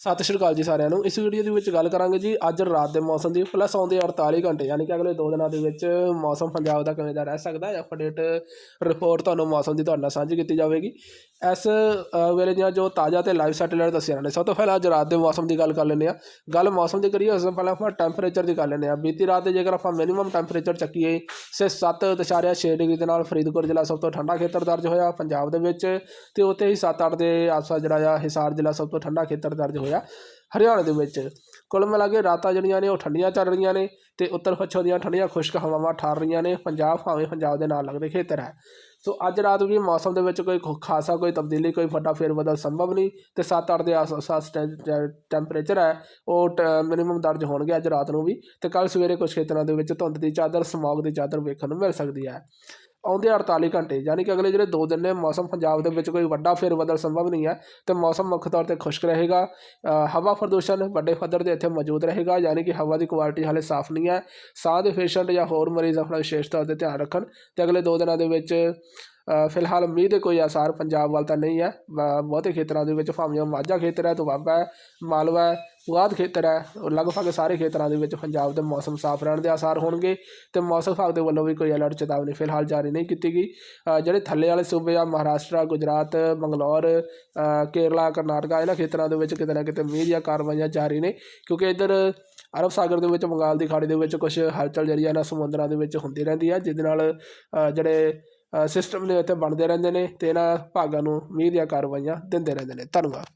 ਸਤਿ ਸ਼੍ਰੀ ਅਕਾਲ ਜੀ ਸਾਰਿਆਂ ਨੂੰ। ਇਸ ਵੀਡੀਓ ਦੇ ਵਿੱਚ ਗੱਲ ਕਰਾਂਗੇ ਜੀ, ਅੱਜ ਰਾਤ ਦੇ ਮੌਸਮ ਦੀ ਪਲੱਸ ਆਉਂਦੇ 48 ਘੰਟੇ, ਯਾਨੀ ਕਿ ਅਗਲੇ 2 ਦਿਨਾਂ ਦੇ ਵਿੱਚ ਮੌਸਮ ਪੰਜਾਬ ਦਾ ਕਿਵੇਂ ਦਾ ਰਹਿ ਸਕਦਾ ਹੈ ਅਪਡੇਟ ਰਿਪੋਰਟ ਤੁਹਾਨੂੰ ਮੌਸਮ ਦੀ ਤੁਹਾਡੇ ਨਾਲ ਸਾਂਝੀ ਕੀਤੀ ਜਾਵੇਗੀ। ਇਸ ਵੇਲੇ ਦੀਆਂ ਜੋ ਤਾਜ਼ਾ ਤੇ ਲਾਈਵ ਸੈਟੇਲਾਈਟ ਦੱਸਿਆ ਨੇ। ਸਭ ਤੋਂ ਪਹਿਲਾਂ ਅੱਜ ਰਾਤ ਦੇ ਮੌਸਮ ਦੀ ਗੱਲ ਕਰ ਲੈਂਦੇ ਆ ਗੱਲ ਮੌਸਮ ਦੀ ਕਰੀਏ, ਉਸ ਤੋਂ ਪਹਿਲਾਂ ਆਪਾਂ ਟੈਂਪਰੇਚਰ ਦੀ ਕਰ ਲੈਂਦੇ ਆ ਬੀਤੀ ਰਾਤ ਦੇ ਜੇਕਰ ਆਪਾਂ ਮਿਨੀਮਮ ਟੈਂਪਰੇਚਰ ਚੱਕੀਏ, ਸੇ 7.6 ਡਿਗਰੀ ਦੇ ਨਾਲ ਫਰੀਦਕੋਟ ਜ਼ਿਲ੍ਹਾ ਸਭ ਤੋਂ ਠੰਡਾ ਖੇਤਰ ਦਰਜ ਹੋਇਆ, ਪੰਜਾਬ ਦੇ ਵਿੱਚ ਤੇ ਉੱਥੇ ਹੀ 7-8 ਦੇ ਆਸ-ਪਾਸ ਜਿਹੜਾ ਆ, ਹਿਸਾਰ ਜ਼ਿਲ੍ਹਾ ਸਭ ਤੋਂ ਠੰਡਾ ਖੇਤਰ ਦਰਜ ਹੋਇਆ, ਹਰਿਆਣਾ ਦੇ ਵਿੱਚ। ਕੁੱਲ ਮਿਲਾ ਕੇ ਰਾਤਾਂ ਜਿਹੜੀਆਂ ਨੇ ਉਹ ਠੰਡੀਆਂ ਚੱਲ ਰਹੀਆਂ ਨੇ ਤੇ ਉੱਤਰ ਪੱਛਮ ਦੀਆਂ ਠੰਡੀਆਂ ਖੁਸ਼ਕ ਹਵਾਵਾਂ ਠਾਰ ਰਹੀਆਂ ਨੇ। ਪੰਜਾਬ ਭਾਵੇਂ ਪੰਜਾਬ ਦੇ ਨਾਲ ਲੱਗਦੇ ਖੇਤਰ ਹੈ। ਸੋ ਅੱਜ ਰਾਤ ਵੀ ਮੌਸਮ ਦੇ ਵਿੱਚ ਕੋਈ ਖ- ਖਾਸਾ ਕੋਈ ਤਬਦੀਲੀ, ਕੋਈ ਵੱਡਾ ਫੇਰਬਦਲ ਸੰਭਵ ਨਹੀਂ ਤੇ 7-8 ਦੇ ਆਸ-ਪਾਸ ਟੈਂਪਰੇਚਰ ਹੈ, ਉਹ ਮਿਨੀਮਮ ਦਰਜ ਹੋਣਗੇ ਅੱਜ ਰਾਤ ਨੂੰ ਵੀ ਤੇ ਕੱਲ ਸਵੇਰੇ ਕੁਝ ਖੇਤਰਾਂ ਦੇ ਵਿੱਚ ਧੁੰਦ ਦੀ ਚਾਦਰ ਸਮੌਗ ਦੀ ਚਾਦਰ ਵੇਖਣ ਨੂੰ ਮਿਲ ਸਕਦੀ ਹੈ। ਆਉਂਦੇ 48 ਘੰਟੇ, ਯਾਨੀ ਕਿ ਅਗਲੇ ਜਿਹੜੇ 2 ਦਿਨ ਨੇ, ਮੌਸਮ ਪੰਜਾਬ ਦੇ ਵਿੱਚ ਕੋਈ ਵੱਡਾ ਫੇਰਬਦਲ ਸੰਭਵ ਨਹੀਂ ਹੈ, ਤੇ ਮੌਸਮ ਮੁੱਖ ਤੌਰ ਤੇ ਖੁਸ਼ਕ ਰਹੇਗਾ। ਹਵਾ ਪ੍ਰਦੂਸ਼ਣ ਵੱਡੇ ਪੱਧਰ ਤੇ ਇੱਥੇ ਮੌਜੂਦ ਰਹੇਗਾ, ਯਾਨੀ ਕਿ ਹਵਾ ਦੀ ਕੁਆਲਿਟੀ ਹਾਲੇ ਸਾਫ਼ ਨਹੀਂ ਹੈ। ਸਾਹ ਦੇ ਪੇਸ਼ੈਂਟ ਜਾਂ ਹੋਰ ਮਰੀਜ਼ ਆਪਣਾ ਵਿਸ਼ੇਸ਼ ਤੌਰ ਤੇ ਧਿਆਨ ਰੱਖਣ, ਤੇ ਅਗਲੇ 2 ਦਿਨਾਂ ਦੇ ਵਿੱਚ ਫਿਲਹਾਲ ਮੀਂਹ ਦੇ ਕੋਈ ਆਸਾਰ ਪੰਜਾਬ ਵੱਲ ਤਾਂ ਨਹੀਂ ਹੈ। ਬਹੁਤੇ ਖੇਤਰਾਂ ਦੇ ਵਿੱਚ ਭਾਵੇਂ ਮਾਝਾ ਖੇਤਰ ਹੈ, ਦੁਆਬਾ ਹੈ, ਮਾਲਵਾ ਹੈ, ਪੁਆਧ ਖੇਤਰ ਹੈ ਲਗਭਗ ਸਾਰੇ ਖੇਤਰਾਂ ਦੇ ਵਿੱਚ ਪੰਜਾਬ ਦੇ ਮੌਸਮ ਸਾਫ਼ ਰਹਿਣ ਦੇ ਆਸਾਰ ਹੋਣਗੇ ਤੇ ਮੌਸਮ ਵਿਭਾਗ ਦੇ ਵੱਲੋਂ ਵੀ ਕੋਈ ਅਲਰਟ ਚੇਤਾਵਨੀ ਫਿਲਹਾਲ ਜਾਰੀ ਨਹੀਂ ਕੀਤੀ ਗਈ। ਜਿਹੜੇ ਥੱਲੇ ਵਾਲੇ ਸੂਬੇ ਆ, ਮਹਾਰਾਸ਼ਟਰ, ਗੁਜਰਾਤ ਬੰਗਲੌਰ ਕੇਰਲਾ, ਕਰਨਾਟਕਾ, ਇਹਨਾਂ ਖੇਤਰਾਂ ਦੇ ਵਿੱਚ ਕਿਤੇ ਨਾ ਕਿਤੇ ਮੀਂਹ ਦੀਆਂ ਕਾਰਵਾਈਆਂ ਜਾਰੀ ਨੇ, ਕਿਉਂਕਿ ਇੱਧਰ ਅਰਬ ਸਾਗਰ ਦੇ ਵਿੱਚ, ਬੰਗਾਲ ਦੀ ਖਾੜੀ ਦੇ ਵਿੱਚ ਕੁਝ ਹਲਚਲ ਜਿਹੜੀ ਆ ਨਾ ਸਮੁੰਦਰਾਂ ਦੇ ਵਿੱਚ ਹੁੰਦੀ ਰਹਿੰਦੀ ਹੈ ਜਿਹਦੇ ਨਾਲ ਜਿਹੜੇ ਸਿਸਟਮ ਨੇ ਉੱਥੇ ਬਣਦੇ ਰਹਿੰਦੇ ਨੇ ਅਤੇ ਇਹਨਾਂ ਭਾਗਾਂ ਨੂੰ ਮੀਂਹ ਦੀਆਂ ਕਾਰਵਾਈਆਂ ਦਿੰਦੇ ਰਹਿੰਦੇ ਨੇ। ਧੰਨਵਾਦ।